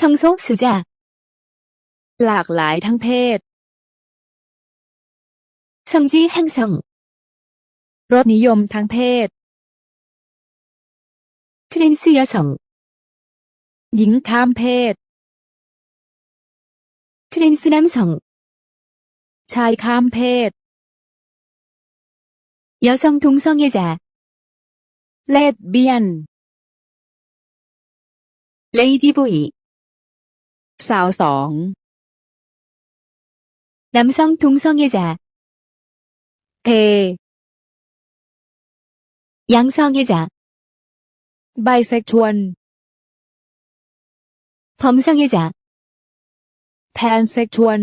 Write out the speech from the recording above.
성소수자, หลากหลายทั้งเพศ 성지 행성, รสนิยมทางเพศ 트랜스 여성, หญิงข้ามเพศ 트랜스 남성, ชายข้ามเพศ 여성 동성애자, เลดเบียน 레이디보이, สาวสอง 남성 동성애자, เท 양성애자, ไบเซ็กชวล 범성애자, แพนเซ็กชวล